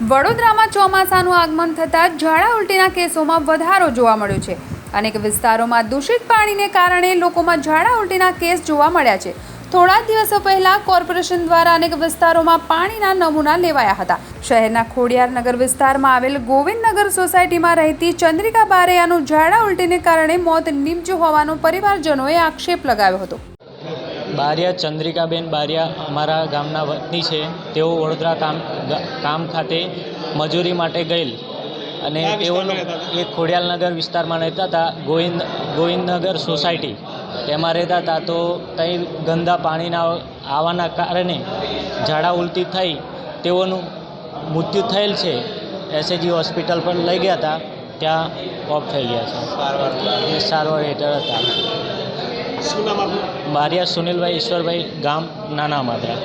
વડોદરામાં ચોમાસાનું આગમન થતાં ઝાડા ઉલટીના કેસોમાં વધારો જોવા મળ્યો છે. અનેક વિસ્તારોમાં દૂષિત પાણીને કારણે લોકોમાં ઝાડા ઉલટીના કેસ જોવા મળ્યા છે. થોડા દિવસો પહેલા કોર્પોરેશન દ્વારા અનેક વિસ્તારોમાં પાણીના નમૂના લેવાયા હતા. શહેરના ખોડિયારનગર વિસ્તારમાં આવેલ ગોવિંદનગર સોસાયટીમાં રહેતી ચંદ્રિકા બારૈયાનું ઝાડા ઉલટીને કારણે મોત નીપજ્યું હોવાનો પરિવારજનોએ આક્ષેપ લગાવ્યો હતો. બારિયા ચંદ્રિકાબેન બારિયા અમારા ગામના વતની છે. તેઓ વડોદરા કામ કામ ખાતે મજૂરી માટે ગયેલ. અને તેઓનું એ ખોડિયાલનગર વિસ્તારમાં રહેતા હતા ગોવિંદ ગોવિંદનગર સોસાયટી. તેમાં રહેતા હતા તો ત્યાં ગંદા પાણીના આવવાના કારણે ઝાડા ઉલટી થઈ તેઓનું મૃત્યુ થયેલ છે. એસએજી હોસ્પિટલ પર લઈ ગયા હતા. ત્યાં ઓફ થઈ ગયા છે. સારવાર હેઠળ હતા. શું નામ આપનું? બારિયા સુનિલભાઈ ઈશ્વરભાઈ ગામ નાના માદરા